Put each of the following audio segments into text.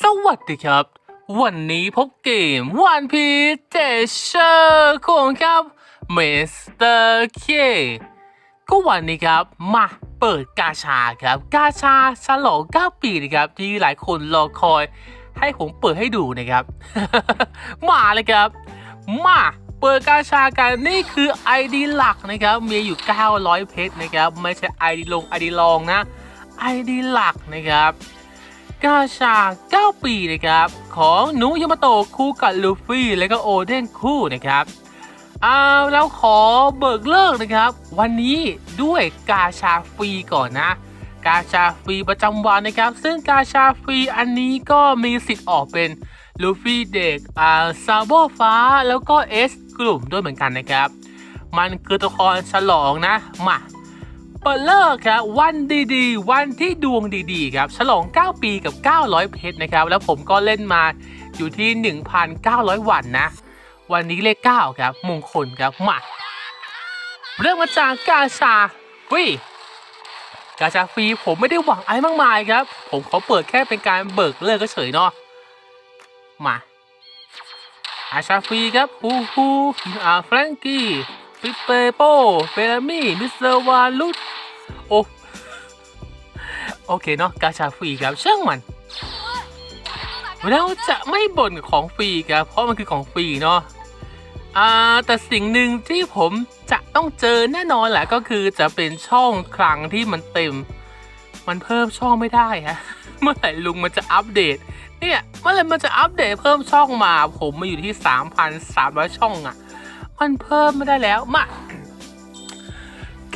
สวัสดีครับ วันนี้พบเกมวันพีเจเชอร์ของครับเมสเตอร์เคก็วันนี้ครับมาเปิดกาชาครับ กาชาฉลอง 9 ปีนะครับ ที่หลายคนรอคอย ให้ผมเปิดให้ดูนะครับ มาเลยครับ มาเปิดกาชากันนี่คือ ID หลักนะครับ มีอยู่ 900 เพชรนะครับ ไม่ใช่ ID ลง ID ลองนะ ID หลักนะครับ กาชา 9 ปีนะครับ ของหนูยามาโตะคู่กับลูฟี่ และก็โอเดนคู่นะครับเอาแล้วขอเบิกเลิกนะครับ วันนี้ด้วยกาชาฟรีก่อนนะ กาชาฟรีประจำวันนะครับ ซึ่งกาชาฟรีอันนี้ก็มีสิทธิ์ออกเป็นลูฟี่เด็กอ่าซาโบฟ้าแล้วก็เอสกลุ่มด้วยเหมือนกันนะครับ มันคือตัวละครฉลองนะมา เปิดเลิกครับวันดีๆ วันที่ดวงดีๆครับฉลอง 9 ปีกับ 900 เพชรนะครับแล้วผมก็เล่นมาอยู่ที่ 1,900 วันนะ วันนี้เลข 9 ครับมงคลครับมาเริ่มมาจากกาชาฟรีกาชาฟรีผมไม่ได้หวังอะไรมากมายครับ ผมขอเปิดแค่เป็นการเบิกเลิกก็เฉยเนาะมาอาชาฟรีครับฮูฮูอ่าแฟรงกี้ปิเปโปเบลามี่มิสเตอร์วาลุต โอเคเนาะกาชาฟรีครับช่างมันแล้วจะไม่บ่นของฟรีครับเพราะมันคือของฟรีเนาะอ่าแต่สิ่งหนึ่งที่ผมจะต้องเจอแน่นอนแหละก็คือจะเป็นช่องคลังที่มันเต็ม มันเพิ่มช่องไม่ได้ฮะเมื่อไหร่ลุงมันจะอัปเดต เนี่ยเมื่อไหร่มันจะอัปเดตเพิ่มช่องมา ผมมาอยู่ที่ 3,300 ช่องอะ่ะ มันเพิ่มไม่ได้แล้วมา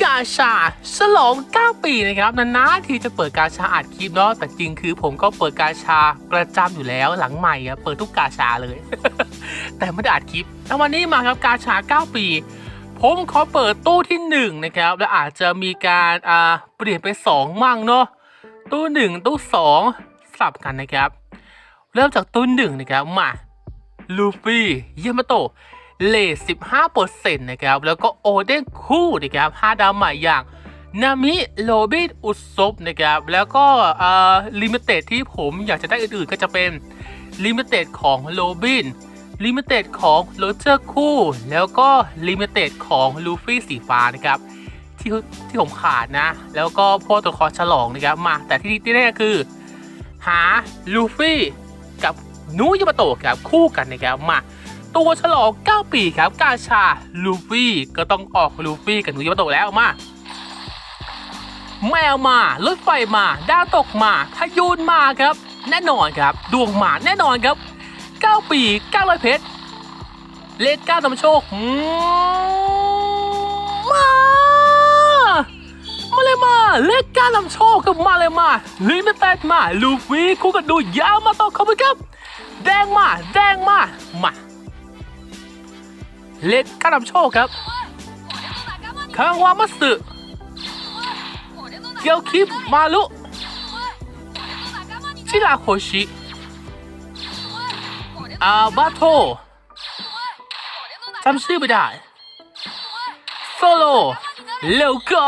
กาชาฉลอง 9 ปีนะครับนานๆทีจะเปิดกาชาอัดคลิปเนาะแต่จริงคือผมก็เปิดกาชาประจำอยู่แล้วหลังใหม่อะเปิดทุกกาชาเลย แต่ไม่ได้อัดคลิปแล้ววันนี้มาครับกาชา 9 ปี ผมขอเปิดตู้ที่1นะครับแล้วอาจจะมีการอ่าเปลี่ยนไป2มั่งเนาะตู้ 1 ตู้ 2 สลับกันนะครับ เริ่มจากตู้หนึ่งนะครับมาลูฟี่ยามาโตะ เลท15%นะครับ แล้วก็โอเดนคู่นะครับ5ดาวใหม่อย่างนามิโรบินอุซบนะครับ แล้วก็เอ่อลิมิเต็ดที่ผมอยากจะได้อื่นๆ ก็จะเป็นลิมิเต็ดของโรบินลิมิเต็ดของโรเจอร์คู่ แล้วก็ลิมิเต็ดของลูฟี่สีฟ้านะครับที่ที่ผมขาดนะ แล้วก็พวกตัวครฉลองนะครับมา แต่ที่ที่แน่คือ หาลูฟี่กับนูยามาโตะครับคู่กันนะครับมา ตัวฉลอง9ปีครับกาชาลูฟี่ก็ต้องออกลูฟี่กับนูยามาโตะแล้วมาแมวมารถไฟมาดาวตกมาพายุนมาครับ แน่นอนครับ ดวงมาแน่นอนครับ 9 ปี900เพชรเลข9นำโชคมา มาเลยมาเลขกานำโชคกับมาเลยมาลิมิเต็ดมาลูฟี่คู่กับดูยาวมาต่อขอบคุณครับ แดงมา แดงมามา เลขการนำโชคครับคางวามัตสึเกียวคิปมาลุชิราโฮชิอาบาโทจำชื่อไม่ได้โซโลเร็วก็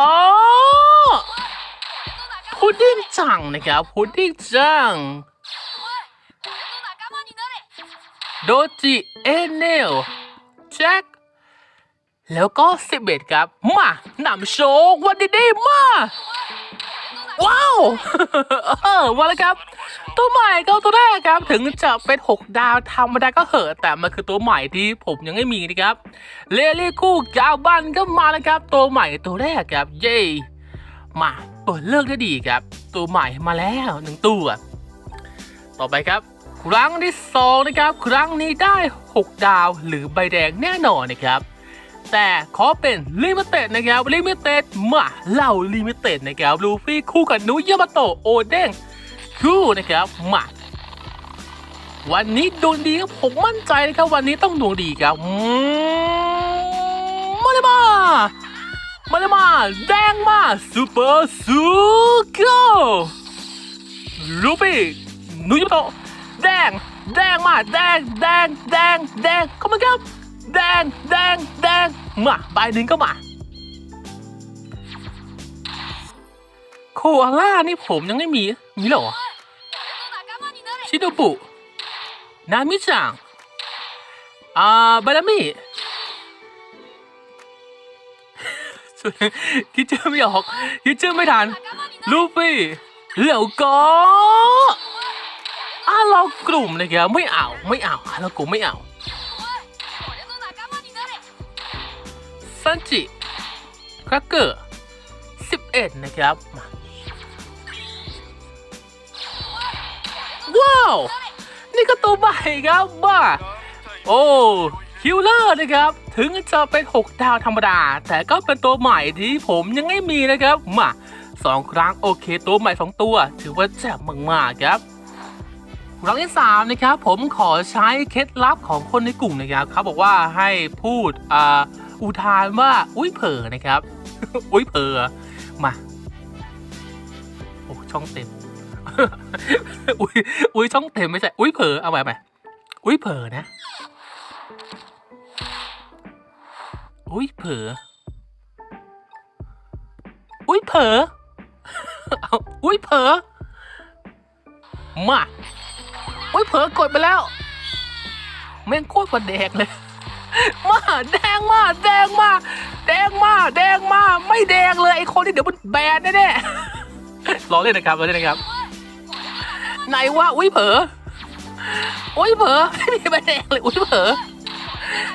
พุดดิ้งจังนะครับพุดดิ้งจังโดจิเอเนล แจ็คแล้วก็สิบเอ็ดครับ มานำโชควันดีๆมา ว้าวเออมาแล้วครับ ตัวใหม่ก็ตัวแรกครับ ถึงจะเป็น6ดาวธรรมดาก็เหอะแต่มันคือตัวใหม่ที่ผมยังไม่มีนะครับเลลี่คู่กาวบันก็มาแล้วครับ ตัวใหม่ตัวแรกครับ เย้มาเปิดเลิกได้ดีครับ ตัวใหม่มาแล้วหนึ่งตัว ต่อไปครับ ครั้งที่สองนะครับ ครั้งนี้ได้ 6 ดาวหรือใบแดงแน่นอนนะครับ แต่ขอเป็นลิมิเต็ดนะครับลิมิเต็ดมาเล่าลิมิเต็ดนะครับลูฟี่คู่กับนุยามาโตโอเด้งคู่นะครับมาวันนี้ดวงดีครับผมมั่นใจนะครับวันนี้ต้องดวงดีครับมาเลยมามาเลยมาแดงมาซูเปอร์ซูเกอร์ลูฟี่นุยามาโต แดง แดงมา แดง แดง แดง แดงเข้ามาครับ แดง แดง แดง มาใบหนึ่งก็มา โคอาล่านี่ผมยังไม่มี มีหรอ ชิโนบุ นามิจัง อ่า บารามิคิดชื่อไม่ออก คิดชื่อไม่ทัน ลูฟี่แล้วก็ เรากลุ่มนะครับไม่เอาไม่เอาอาเรากลุ่มไม่เอาซันจิครักเกอร์11นะครับมาว้าว นี่ก็ตัวใหม่ครับบ้าโอ้คิวเลอร์นะครับ ถึงจะเป็น 6 ดาวธรรมดา แต่ก็เป็นตัวใหม่ที่ผมยังไม่มีนะครับ มาสองครั้งโอเค ตัวใหม่สองตัว ถือว่าแจ่มมากๆครับ ครั้งที่3นะครับผมขอใช้เคล็ดลับของคนในกลุ่มนะครับเขาบอกว่าให้พูดอ่าอุทานว่าอุ้ยเผลอนะครับ อุ้ยเผลอมาโอ้ช่องเต็มอุ้ยอุ้ยช่องเต็มไม่ใช่อุ้ยเผลอเอาใหม่ใหมอุ้ยเผลอนะอุ้ยเผลออุ้ยเผลออุ้ยเผลอมา อุ้ยเผลอกดไปแล้วแม่งโคตรกว่าแดงเลยมาแดงมาแดงมาแดงมาแดงมาไม่แดงเลยไอคนที่เดี๋ยวมันแบนแน่ๆรอเล่นนะครับรอเล่นนะครับไหนว่าอุ้ยเผลออุ้ยเผลอไม่มีใบแดงเลยอุ้ยเผลอ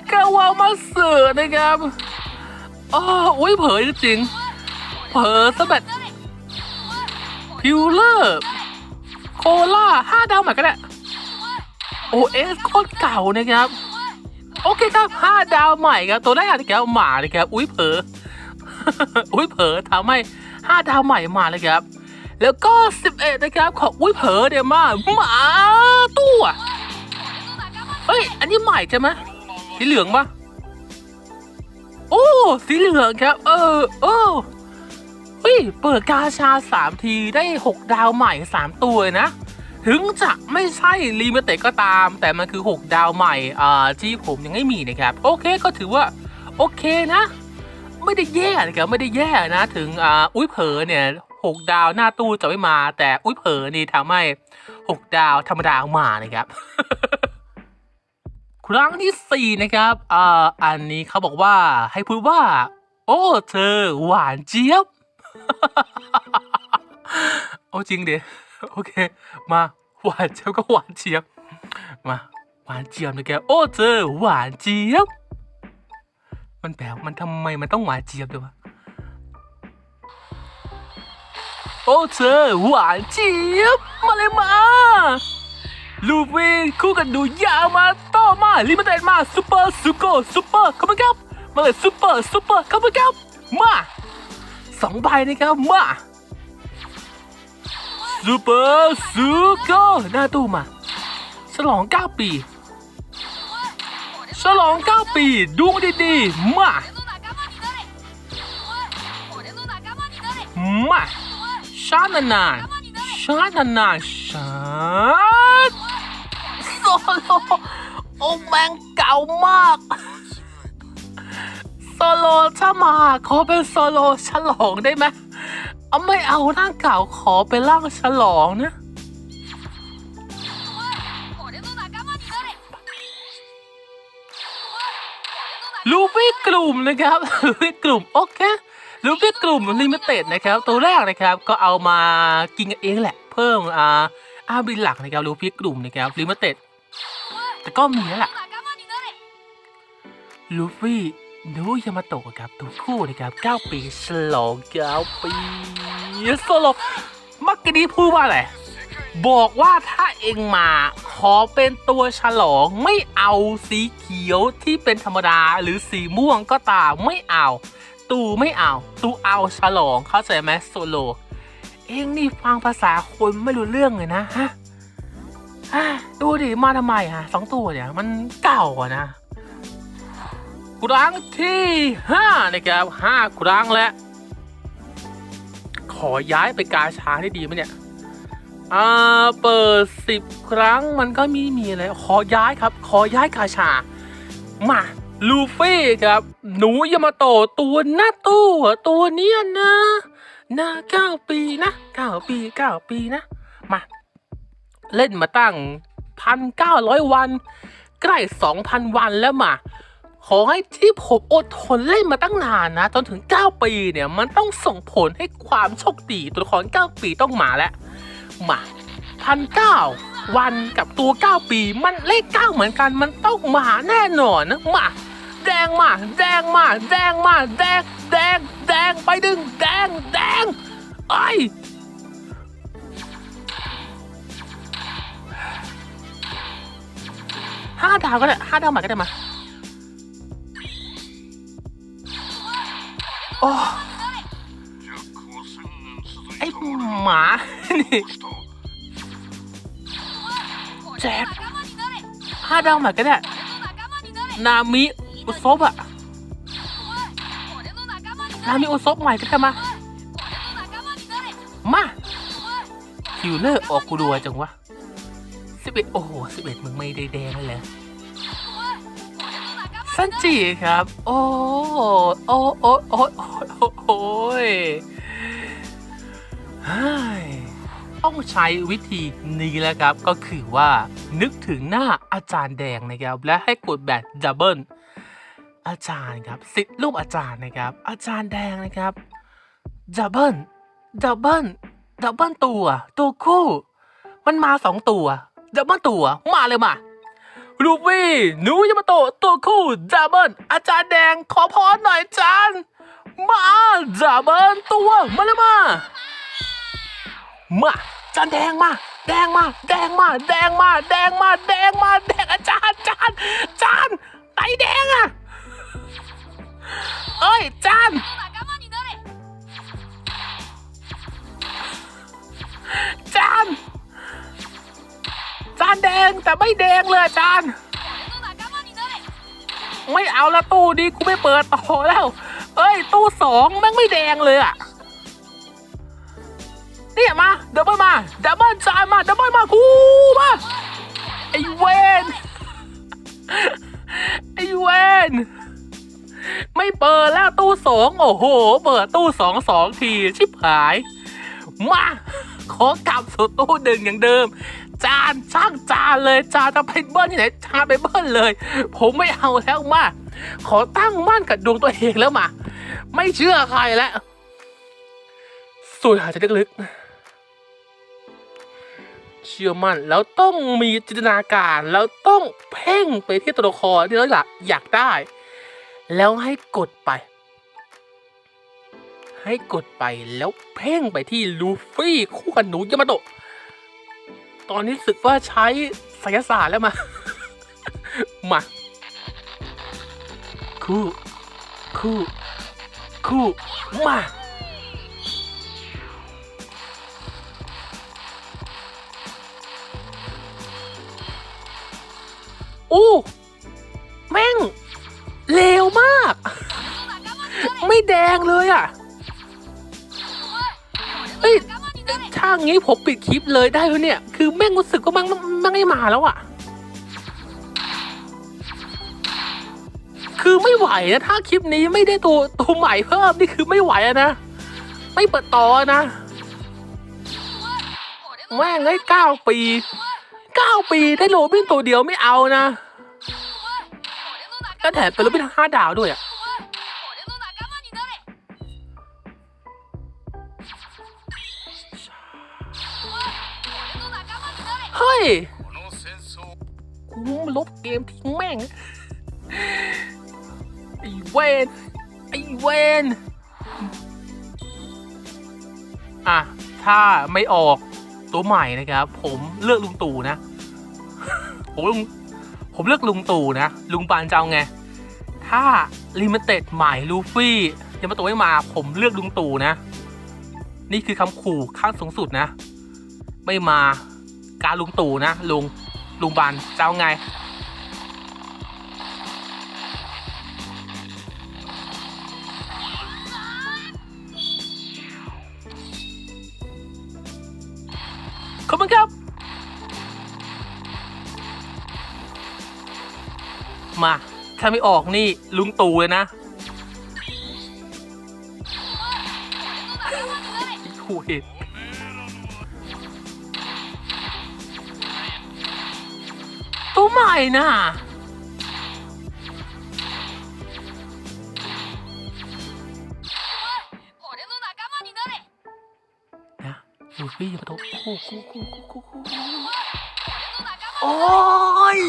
แค่ว่ามาเสือนะครับอ๋ออุ้ยเผลอจริงเผลอซะแบบพิวเลอร์โคล่าห้าดาวหม่ก็ได้ โอเอสโคตรเก่านะครับ โอเคครับห้าดาวใหม่ครับ ตัวแรกนะครับหมาเลยครับ อุ้ยเผลออุ้ยเผลอทำให้ห้าดาวใหม่มาเลยครับ แล้วก็สิบเอ็ดนะครับ ของอุ้ยเผลอเนี่ยมาหมาตู้เฮ้ย อันนี้ใหม่ใช่ไหมสีเหลืองปะโอ้ สีเหลืองครับ เออเออเฮ้ย เปิดกาชาสามทีได้หกดาวใหม่สามตัวนะ ถึงจะไม่ใช่ลิมิเต็ดก็ตาม แต่มันคือ 6 ดาวใหม่ที่ผมยังไม่มีนะครับ โอเคก็ถือว่า โอเคนะ ไม่ได้แย่นะครับไม่ได้แย่นะ ถึงออุ้ยเผลอเนี่ยหกดาวหน้าตู้จะไม่มา แต่อุ้ยเผลอนี่ทำให้หกดาวธรรมดามานะครับ ครั้งที่สี่นะครับอ่าอันนี้เขาบอกว่าให้พูดว่า โอ้เธอหวานเจี๊ยบ เอาจริงเดี๋ย โอเค มาหวานเจี๊ยบก็หวานเจี๊ยบ มาหวานเจี๊ยบนะแก โอ้เธอหวานเจี๊ยบ มันแปลว่ามันทำไมมันต้องหวานเจี๊ยบด้วยวะ โอ้เธอหวานเจี๊ยบ มาเลยมา ลูฟี่คู่กันดูยาวมาต่อมาลิมิเต็ดมาซูเปอร์ซูโกซูเปอร์เข้ามาครับ มาเลยซูเปอร์ซูเปอร์เข้ามาครับ มาสองใบนะครับมา ซูเปอร์ซูโกหน้าตู้มา ฉลอง 9 ปี ฉลอง 9 ปีดวงดีๆ มา มาชาตนานชาตนานชาติโซโลโอแมงเก่ามากโซโลถ้ามาขอเป็นโซโลฉลองได้ไหม เอาไม่เอาร่างเก่าขอเป็นร่างฉลองนะลูฟี่กลุ่มนะครับลูฟี่กลุ่มโอเคลูฟี่กลุ่มลิมิเต็ดนะครับ ตัวแรกนะครับก็เอามากินกันเองแหละ เพิ่มอ่าอาบินหลักนะครับลูฟี่กลุ่มนะครับลิมิเต็ดแต่ก็มีแล้วล่ะลูฟี่นูยามาโตะครับตัวคู่นะครับ 9 ปีฉลอง9ปี โซโลมักกะดีพูดว่าอะไร บอกว่าถ้าเองมาขอเป็นตัวฉลองไม่เอาสีเขียวที่เป็นธรรมดาหรือสีม่วงก็ตามไม่เอา ตูไม่เอา ตูเอาฉลองเข้าใจไหมโซโล เองนี่ฟังภาษาคนไม่รู้เรื่องเลยนะฮะดูดิมาทำไมฮะสองตัวเนี่ยมันเก่าอะนะ ครั้งที่ห้านะครับห้าครั้งแล้ว อย้ายไปกาชาได้ดีไหมเนี่ยอ่าเปิดสิบครั้งมันก็มีมีอะไรขอย้ายครับ ขอย้ายกาชา มาลูฟี่ครับ หนูยามาโตตัวหน้าตู้ตัวเนี้ยนะหน้าเก้าปีนะเก้าปีเก้าปีนะ มา เล่นมาตั้งพันเก้าร้อยวัน ใกล้สองพันวันแล้วมา ขอให้ที่ผมอดทนเล่นมาตั้งนานนะ จนถึง 9 ปีเนี่ย มันต้องส่งผลให้ความโชคดีตัวละคร 9 ปีต้องมาแล้ว มาพันเก้าวันกับตัว 9 ปี มันเลข 9 เหมือนกัน มันต้องมาแน่นอนนะมาแดงมา แดงมา แดงมา แดง แดง แดง ไปดึง แดง แดง ไอ้ห้าดาวก็ได้ห้าดาวใหม่ก็ได้มา อ้ไอ้หมานี่แจ็คห้าดาวหม่ก็ได้นามิอุซบอะนามิอุซบใหม่ก็ได้มา มาคิวเลอร์ออกกูรัวจังวะสิบเอ็ดโอ้โหสิบเอ็ดมึงไม่ได้แดงเลย สันจีครับ โอ้โอ้โอ้โอ้โอ้โอ้เฮ้ยต้องใช้วิธีนี้แล้วครับ ก็คือว่านึกถึงหน้าอาจารย์แดงนะครับ และให้กดแบบดับเบิลอาจารย์ครับสิทธิ์รูปอาจารย์นะครับ อาจารย์แดงนะครับดับเบิลดับเบิลดับเบิลตัว ตัวคู่ มันมาสองตัวดับเบิลตัวมาเลยมา ลูฟี่หนูยามาโตะตัวคู่ดับเบิลอาจารย์แดงขอพรหน่อยจารย์มาดับเบิลตัวมาเลยมา มาอจารย์แดงมา แดงมา แดงมา แดงมา แดงมา แดงมา แดงอาจารย์จารย์อาจารย์ไตแดงอะเอ้ยจาราจารย์แดงแต่ไม่แดงเลยอาจารย์ ไม่เอาละตู้นี้กูไม่เปิดต่อแล้ว เอ้ย ตู้สองแม่งไม่แดงเลยอะเนี่ยมาดับเบิลมาดับเบิลจานมาดับเบิลมากูมาไอ้เวนไอ้เวนไม่เปิดแล้วตู้สองโอ้โห เปิดตู้สองสองที ชิบหาย มา ขอกลับสู่ตู้หนึ่งอย่างเดิม จานช่างจานเลยจานจะไปเบิ้ลที่ไหนจานไปเบิ้ลเลย ผมไม่เอาแล้วมา ขอตั้งมั่นกับดวงตัวเองแล้วมา ไม่เชื่อใครแล้วสูดหายใจลึกๆเชื่อมั่นแล้วต้องมีจินตนาการแล้วต้องเพ่งไปที่ตัวละครที่เราอยากได้ แล้วให้กดไปให้กดไปแล้วเพ่งไปที่ลูฟี่คู่กับหนูยามาโตะ ตอนนี้รู้สึกว่าใช้ไสยศาสตร์แล้วมา มา คู่ คู่ คู่ มา โอ้ แม่ง เลวมาก ไม่แดงเลยอะ เฮ้ย ถ้างี้ผมปิดคลิปเลยได้แล้วเนี่ย คือแม่งรู้สึกว่าแม่งแม่งไม่มาแล้วอะคือไม่ไหวนะ ถ้าคลิปนี้ไม่ได้ตัวตัวใหม่เพิ่มนี่คือไม่ไหวนะ ไม่เปิดต่อนะ แม่งเอ้ยเก้าปีเก้าปีได้โรบินตัวเดียวไม่เอานะก็แถมเป็นโรบินห้าดาวด้วยอะ ฮ้ยกูลบเกมทิ้งแม่ง ไอ้เวนไอ้เวนอะ ถ้าไม่ออกตัวใหม่นะครับ ผมเลือกลุงตู่นะ ผมลุงผมเลือกลุงตู่นะ ลุงปานจะเอาไง ถ้าลิมิเต็ดใหม่ลูฟี่ยังมาตัวไม่มา ผมเลือกลุงตู่นะ นี่คือคำขู่ขั้นสูงสุดนะ ไม่มา การลุงตู่นะ ลุง ลุงบานจะเอาไง ขอบคุณครับ มา ถ้าไม่ออกนี่ลุงตู่เลยนะคุย ใม่นะอยู่ที่ประตูโอ้โหโอ้ย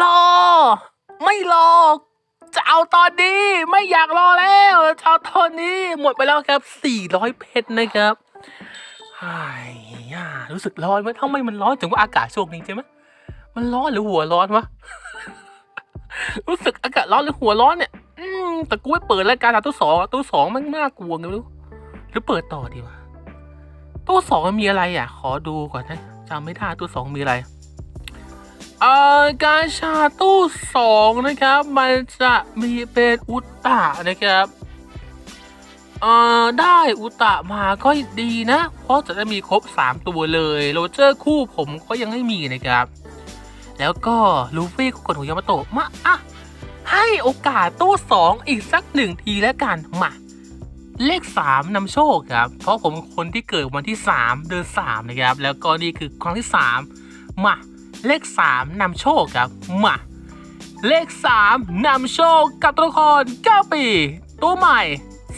รอ ไม่รอ จะเอาตอนนี้ ไม่อยากรอแล้วจะเอาตอนนี้ หมดไปแล้วครับ 400 เพชรนะครับไอ้ ย่ารู้สึกร้อนไหมทำไมมันร้อนถึงว่าอากาศช่วงนี้ใช่ไหมมันร้อนหรือหัวร้อนวะรู้สึกอากาศร้อนหรือหัวร้อนเนี่ย อืมแต่กูไม่เปิดรายการตู้สองตู้สองมันน่ากลัวไงรู้หรือเปิดต่อดีวะตู้สองมันมีอะไรอะ ขอดูก่อนนะจำไม่ได้ตู้สองมีอะไรเอ่อการชาตู้สองนะครับ มันจะมีเป็นอุตตะนะครับ ออได้อุตตะมาก็ดีนะ เพราะจะได้มีครบ 3 ตัวเลยโรเจอร์คู่ผมก็ยังไม่มีนะครับ แล้วก็ลูฟี่กดหัวยามาโตะมาอะให้โอกาสตู้สองอีกสักหนึ่งทีแล้วกันมาเลข 3นำโชคครับ เพราะผมคนที่เกิดวันที่ 3 เดือน3นะครับ แล้วก็นี่คือครั้งที่ 3 มา เลข 3นำโชคครับ มา เลข 3นำโชคกับตัวละคร9ปี ตัวใหม่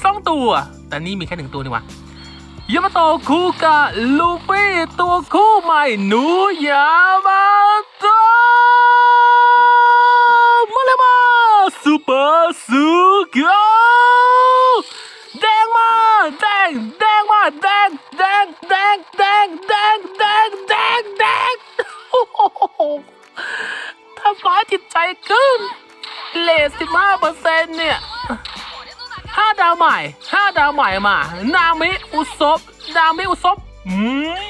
สองตัว แต่นี่มีแค่หนึ่งตัวนี่วะยามาโตคูกะลูฟี่ตัวคู่ใหม่หนูยามาโตมาเลยมาซูเปอร์ซูเกแดงมาแดงแดงมาแดงแดงแดงแดงแดงแดงแดงแดงทำร้ายจิตใจขึ้นเลสิบห้าเปอร์เซ็นต์เนี่ย ดาวใหม่ห้าดาวใหม่มา นามิอุซบนามิอุซบอืม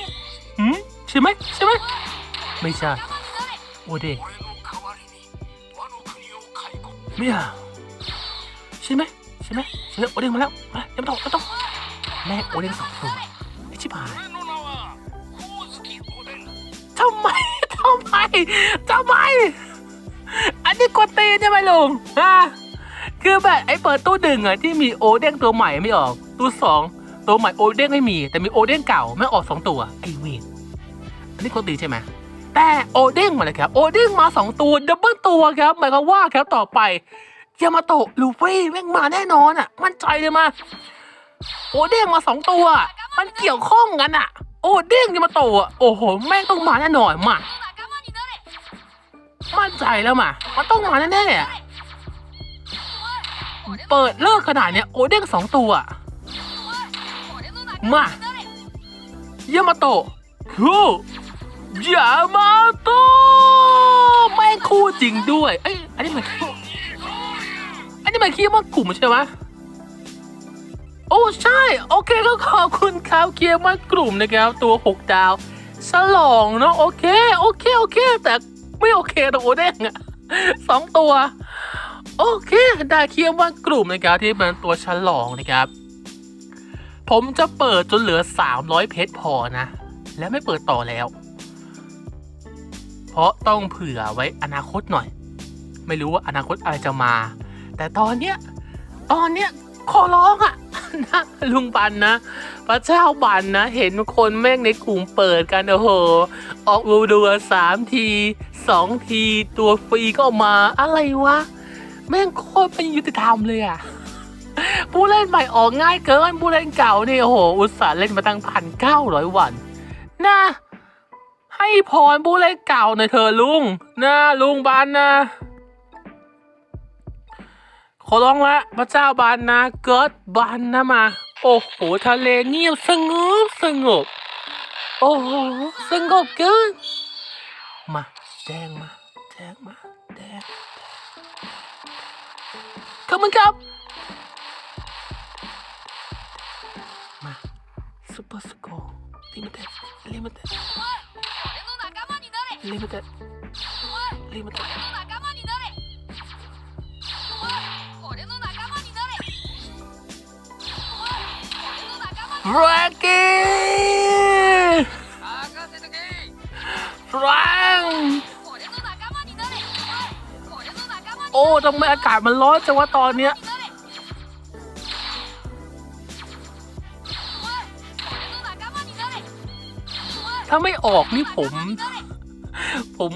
อืมใช่ไหมใช่ไหมไม่ใช่โอเดะไมีอะใช่ไหมใช่ไหมใช่แล้วโอเดงมาแล้วมายังต้องยังต้องแม่โอเดงสองตัวไอชิบหายทำไมทำไมทำไม อันนี้กดตีนใช่ไหมลุงฮะ คือแบบไอ้เปิดตู้หนึ่งอะที่มีโอเด้งตัวใหม่ไม่ออก ตู้สองตัวใหม่โอเด้งไม่มี แต่มีโอเด้งเก่าไม่ออกสองตัวไอ้เวนอันนี้คนตีใช่ไหมแต่โอเด้งมาเลยครับ โอเด้งมาสองตัวดับเบิลตัวครับหมายความว่าครับต่อไปยามาโตะลูฟี่แม่งมาแน่นอนอะ มั่นใจเลยมา โอเด้งมาสองตัว มันเกี่ยวข้องกันอะโอเด้งยามาโตะโอ้โหแม่งต้องมาแน่นอนมา มั่นใจแล้วมา มันต้องมาแน่ๆ เปิดเลิกขนาดเนี้ยโอเด้งสองตัว มายามาโตะคูยามาโตะแม่งคู่จริงด้วยเอ้ยอันนี้มันอันนี้มันขี้มากกลุ่มใช่ไหมโอ้ใช่ โอเคก็ขอบคุณครับเคีย์มากลุ่มนะครับตัว 6 ดาว สลองเนาะโอเค โอเค โอเค แต่ไม่โอเคตรงโอเด้งอะสองตัว โอเค ได้เคียร์มากลุ่มนะครับที่เป็นตัวฉลองนะครับ ผมจะเปิดจนเหลือ 300 เพชรพอนะ และไม่เปิดต่อแล้ว เพราะต้องเผื่อไว้อนาคตหน่อย ไม่รู้ว่าอนาคตอะไรจะมา แต่ตอนเนี้ยตอนเนี้ยขอร้องอะนะลุงบันนะ พระเจ้าบันนะ เห็นคนแม่งในกลุ่มเปิดกันโอ้โห ออกรูดูสามทีสองทีตัวฟรีก็มาอะไรวะ แม่งโคตรไม่ยุติธรรมเลยอะผู้เล่นใหม่ออกง่ายเกินผู้เล่นเก่านี่โอ้โห อุตส่าห์เล่นมาตั้งพันเก้าร้อยวันนะให้พรผู้เล่นเก่าหน่อยเถอะลุงนะลุงบานนะ ขอร้องละพระเจ้าบานนะ เกิดบานนะมา โอ้โห ทะเลเงียบสงบสงบ โอ้โห สงบเกิน มาแจ้งมาแจ้งมาแจ้ง lengkap. Ma, Super Score Limited, Limited, Limited, Limited. Rocky! โอ้ทำไมอากาศมันร้อนจังวะตอนเนี้ยถ้าไม่ออกนี่ผม ผม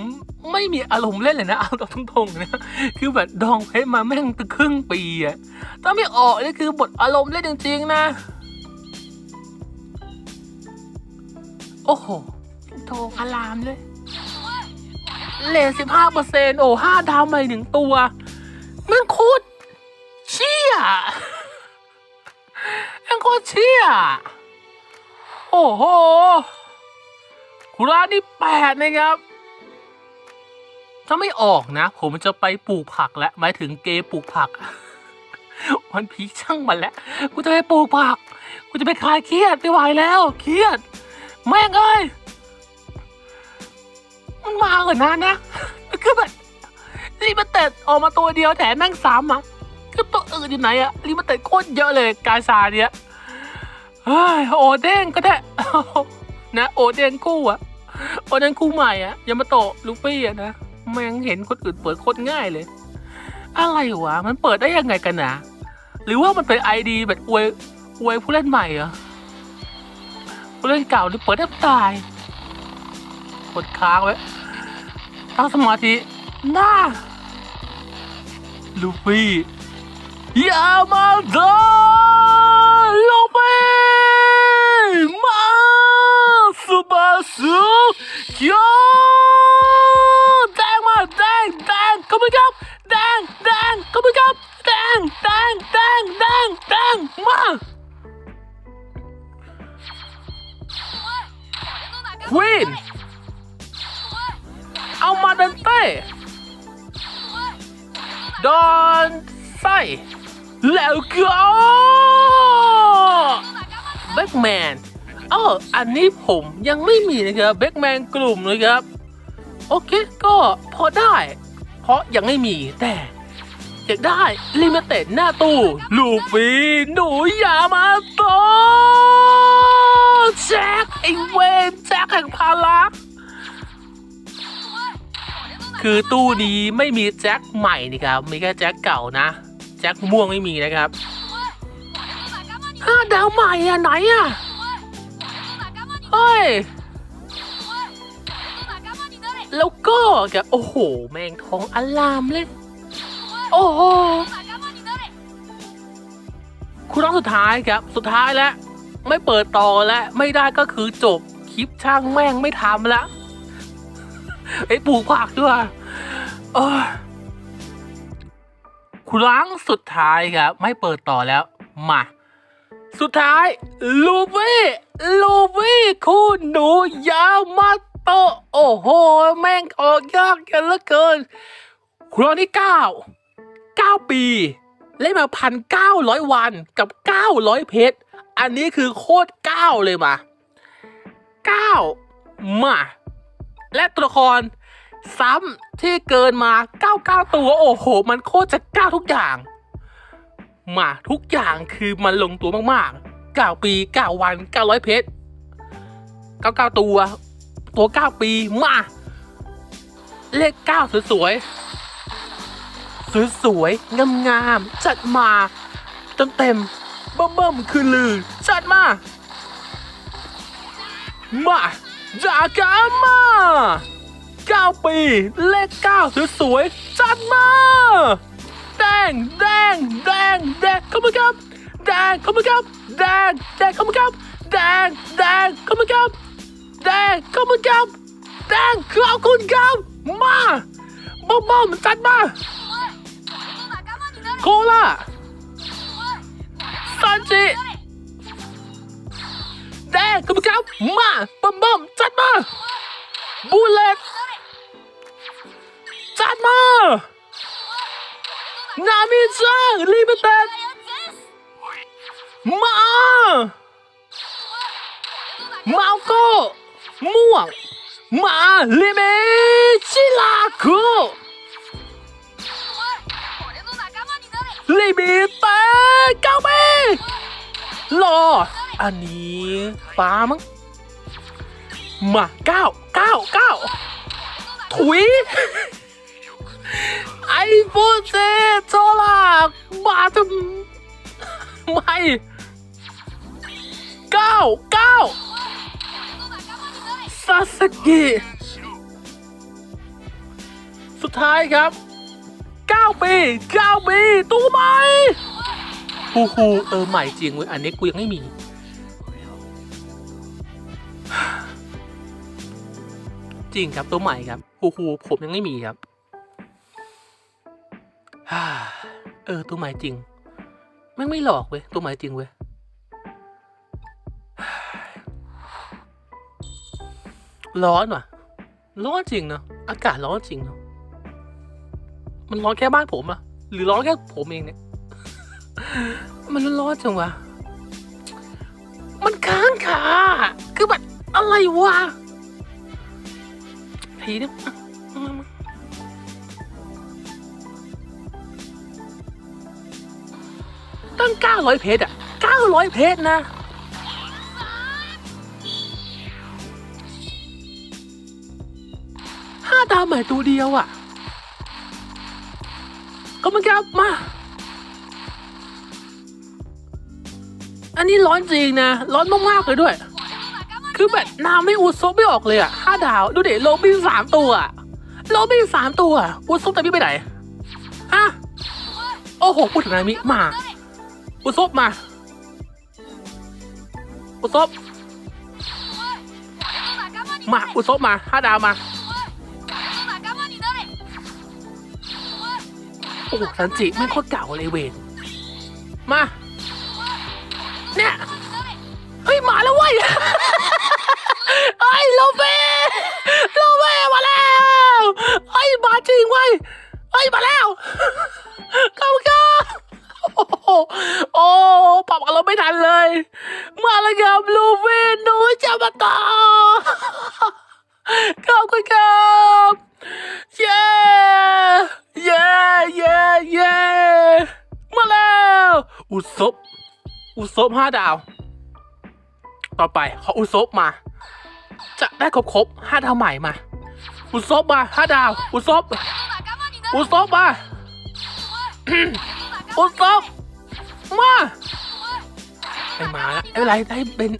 ไม่มีอารมณ์เล่นเลยนะ เอาตรงตรงนะคือแบบดองเพชรมาแม่งตึครึ่งปีอะถ้าไม่ออกนี่คือบทอารมณ์เล่นจริงๆนะ โอ้โหโทรอารามเลย เลทสิบห้าเปอร์เซ็นโอ้ห้าดาวใหม่หนึ่งตัว มันโคตรเชี่ยมันโคตรเชี่ยโอ้โหคุรานี่แปดนะครับ ถ้าไม่ออกนะ ผมจะไปปลูกผักแล้วหมายถึงเกย์ปลูกผัก วันพีคช่างมันแล้วกูจะไปปลูกผัก กูจะไปคลายเครียดไม่ไหวแล้ว เครียดแม่งเอ้ย มันมาก่อนนะนะคือแบบลิมิเต็ดออกมาตัวเดียวแถมแม่งซ้ำอะคือตัวอื่นอยู่ไหนอะลิมิเต็ดโคตรเยอะเลยกาซาเนี่ยเฮ้ยโอเด้งก็ได้นะโอเด้งคู่อะโอเด้งคู่ใหม่อะยามาโตะลูฟี่อะนะแม่งเห็นคนอื่นเปิดโคตรง่ายเลย อะไรวะมันเปิดได้ยังไงกันนะหรือว่ามันเป็นไอดีแบบอวยอวยผู้เล่นใหม่เหรอผู้เล่นเก่าหรือเปิดได้ตาย กดค้างไว้ตั้งสมาธิหน้าลูฟี่ยามาโดลูฟี่มาสุบาสุโยแดงมาแดงแดงเข้าไปครับแดงแดงเข้าไปครับแดงแดงแดงแดงแดงมาควีน เอามาดันเต้ดอนไส้แล้วก็แบ็กแมนเอออันนี้ผมยังไม่มีนะครับแบ็กแมนกลุ่มนะครับ โอเคก็พอได้ เพราะยังไม่มีแต่อยากได้ลิมิเต็ดหน้าตู้ ลูฟี่หนูอย่ามาโตแจ็คไอเวนแจ็คแห่งพาลัก คือตู้นี้ไม่มีแจ็คใหม่นี่ครับ มีแค่แจ็คเก่านะ แจ็คม่วงไม่มีนะครับห้าดาวใหม่อะไหนอะเฮ้ยแล้วก็แกโอ้โห แมงทองอลามเลย โอ้โหคุณน้องสุดท้ายครับ สุดท้ายแล้ว ไม่เปิดต่อแล้ว ไม่ได้ก็คือจบ คลิปช่างแม่งไม่ทำละ ไอ้ปลูกผักด้วยเออครั้งสุดท้ายครับ ไม่เปิดต่อแล้ว มา สุดท้าย ลูฟี่ลูฟี่คุณหนูยามาโตโอ้โห แม่งออกยากกันเหลือเกินครั้งที่เก้าเก้าปี เล่นมาพันเก้าร้อยวันกับเก้าร้อยเพชรอันนี้คือโคตรเก้าเลยมาเก้ามา และตัวละครซ้ำที่เกินมา 99 ตัว โอ้โห มันโคตรจะก้าวทุกอย่าง มาทุกอย่างคือมันลงตัวมากๆ 9 ปี 9 วัน 900 เพชร 99 ตัว ตัว 9 ปี มา เลข 9 สวยๆสวยๆงามๆจัดมาเต็มเต็มๆเบิ่มๆคือลือจัดมา มา จากามาเก้าปี เลขเก้าสวยๆ จัดมา แดง แดง แดง แดงเข้ามาครับ แดงเข้ามาครับ แดง แดงเข้ามาครับ แดง แดงเข้ามาครับ แดงเข้ามาครับ แดงขอบคุณครับ มาบ้อมบ้อมจัดมา โคล่าซันจิ แดงเข้ามารมาบอมบอมจัดมาบูเลตจัดมานามิจังลิมิเต็ดมามาโก้ม่วงมาลิมิชิลาคุลิมิเต็ดเก้าปีรอ อันนี้ฟ้ามั้งมาเก้าเก้าเก้าถุยไอโฟนเซโซลามาทำไม่เก้าเก้าซาสกิสุดท้ายครับเก้าปีเก้าปีตัวใหม่ฮูฮูเออใหม่จริงเว้ยอันนี้กูยังไม่มี จริงครับตัวใหม่ครับฮูฮูผมยังไม่มีครับเออตัวใหม่จริงแม่งไม่หลอกเว้ยตัวใหม่จริงเว้ยร้อนว่ะ ร้อนจริงเนาะอากาศร้อนจริงเนาะมันร้อนแค่บ้านผมอะหรือร้อนแค่ผมเองเนี่ย มันร้อนจังวะ มันค้างขาคือแบบอะไรวะ ทีนี้มามาตั้ง900เพชรอะ900เพชรนะห้าดาวใหม่ตัวเดียวอะ่ะ ก็มันครับมา อันนี้ร้อนจริงนะ ร้อนมากๆเลยด้วยือแบบน้ำไม่อุดซบไม่ออกเลยอะห้าดาวดูเด็โลบี้สามตัวโลบี้สามตัวอุดซบแต่พี่ไปไหนอะโอ้โหพูดถึงนามิมา อุดซบมา อุดซบมาอุดซบมาห้าดาวมาโอ้สันจิไม่โคตรเก่าเลยเวนมา เนี่ย เฮ้ย มาแล้วเว้ย ยมาแล้วเข้าก้าโอ้ปรับอารมณ์ไม่ทันเลย มาแล้วครับลูฟี่หนูจะมาต่อขอบคุณครับเย้เย้เย้เย้มาแล้ว อุศบอุศบห้าดาว ต่อไปขออุศบมา จะได้ครบครบห้าดาวใหม่มา อุศบมาห้าดาว อุศบ อุศบมาอุศบมาไม่มาแล้วไม่เป็นไรได้เป็น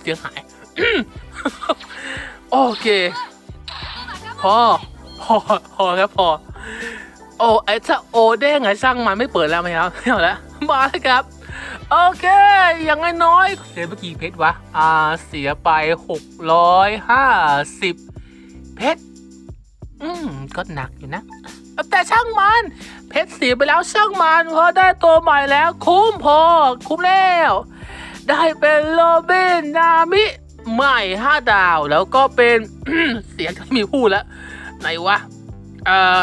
เสียงหายโอเค พอ พอ พอครับพอ โอ้ไอ้ถ้าโอเด้งไอ้ช่างมันไม่เปิดแล้วไหมครับไม่เอาแล้วมาแล้วครับ โอเค อย่างน้อยๆเสียไปกี่เพชรวะ อ่า เสียไปหกร้อยห้าสิบเพชร อืม ก็หนักอยู่นะ แต่ช่างมัน เพชรเสียไปแล้วช่างมันเพราะได้ตัวใหม่แล้ว คุ้มพอ คุ้มแล้ว ได้เป็นโรบินนามิใหม่ห้าดาวแล้วก็เป็นเสียงที่มีพูดแล้วไหนวะเออ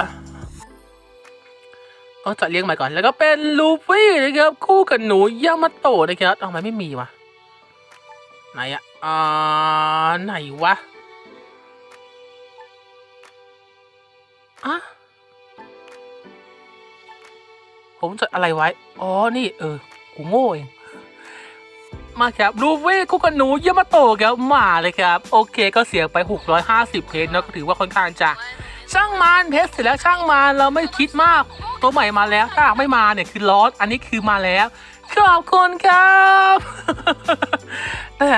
เอาจัดเรียงใหม่ก่อน แล้วก็เป็นลูฟี่นะครับ คู่กับหนูยามาโตะนะครับเอามันไม่มีวะไหนอะอ่าไหนวะอะ ผมจะอะไรไว้ อ๋อ นี่ เออ กูโง่เอง มาครับลูฟี่คู่กับหนูยามาโตครับ มาเลยครับ โอเคก็เสียไป 650 เพชรเนอะก็ถือว่าค่อนข้างจะ ช่างมันเพชรเสร็จแล้วช่างมันเราไม่คิดมาก ตัวใหม่มาแล้วถ้าไม่มาเนี่ยคือลอสอันนี้คือมาแล้ว ขอบคุณครับแต่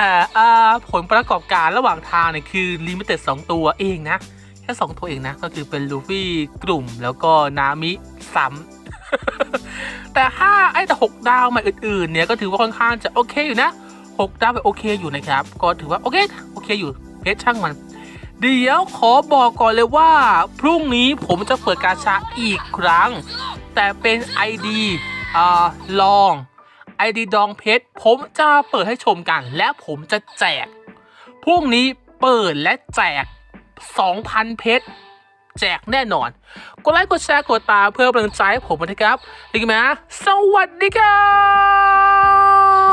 ผลประกอบการระหว่างทางเนี่ยคือลิมิเต็ดสองตัวเองนะ แค่สองตัวเองนะ ก็คือเป็นลูฟี่กลุ่มแล้วก็นามิซ้ำ แต่ถ้าไอ้แต่หกดาวใหม่อื่นๆเนี่ยก็ถือว่าค่อนข้างจะโอเคอยู่นะหกดาวไปโอเคอยู่นะครับ ก็ถือว่าโอเคโอเคอยู่เพชรช่างมันเดี๋ยวขอบอกก่อนเลยว่า พรุ่งนี้ผมจะเปิดกาชาอีกครั้ง แต่เป็น ID อ่าลอง ID ดองเพชรผมจะเปิดให้ชมกัน และผมจะแจกพรุ่งนี้เปิดและแจก 2,000 เพชร แจกแน่นอน กดไลค์กดแชร์กดตามเพื่อเป็นกำลังใจให้ผมนะครับดีไหมสวัสดีครับ